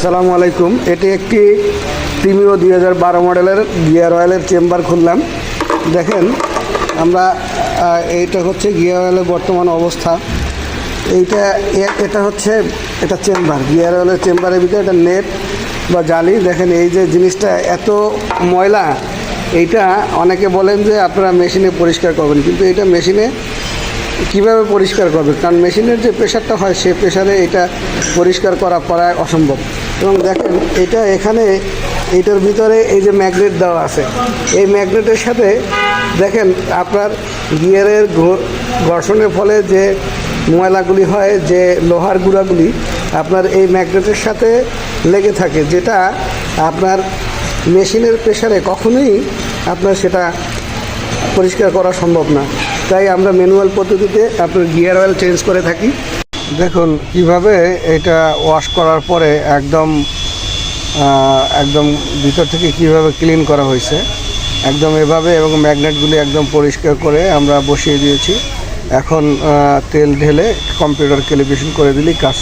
আসসালামু আলাইকুম। এটি একটি প্রিমিও দুই হাজার বারো মডেলের গিয়ার অয়েলের চেম্বার খুললাম। দেখেন, আমরা এইটা হচ্ছে গিয়ার অয়েলের বর্তমান অবস্থা। এইটা এটা হচ্ছে, এটা চেম্বার। গিয়ার অয়েলের চেম্বারের ভিতরে এটা নেট বা জালি। দেখেন, এই যে জিনিসটা এত ময়লা, এইটা অনেকে বলেন যে আপনারা মেশিনে পরিষ্কার করবেন। কিন্তু এটা মেশিনে কীভাবে পরিষ্কার করবে? কারণ মেশিনের যে প্রেশারটা হয় সে প্রেশারে এটা পরিষ্কার করা প্রায় অসম্ভব। এবং দেখেন, এটা এখানে, এটার ভিতরে এই যে ম্যাগনেট দেওয়া আছে, এই ম্যাগনেটের সাথে দেখেন, আপনার গিয়ারের ঘর্ষণের ফলে যে ময়লাগুলি হয়, যে লোহার গুঁড়াগুলি, আপনার এই ম্যাগনেটের সাথে লেগে থাকে, যেটা আপনার মেশিনের প্রেশারে কখনোই আপনার সেটা পরিষ্কার করা সম্ভব না। তাই আমরা ম্যানুয়াল পদ্ধতিতে আপনার গিয়ার অয়েল চেঞ্জ করে থাকি। দেখুন, কীভাবে এটা ওয়াশ করার পরে একদম একদম ভিতর থেকে কীভাবে ক্লিন করা হয়েছে, একদম এভাবে এবং ম্যাগনেটগুলি একদম পরিষ্কার করে আমরা বসিয়ে দিয়েছি। এখন তেল ঢেলে কম্পিউটার ক্যালিব্রেশন করে দিলেই কাজ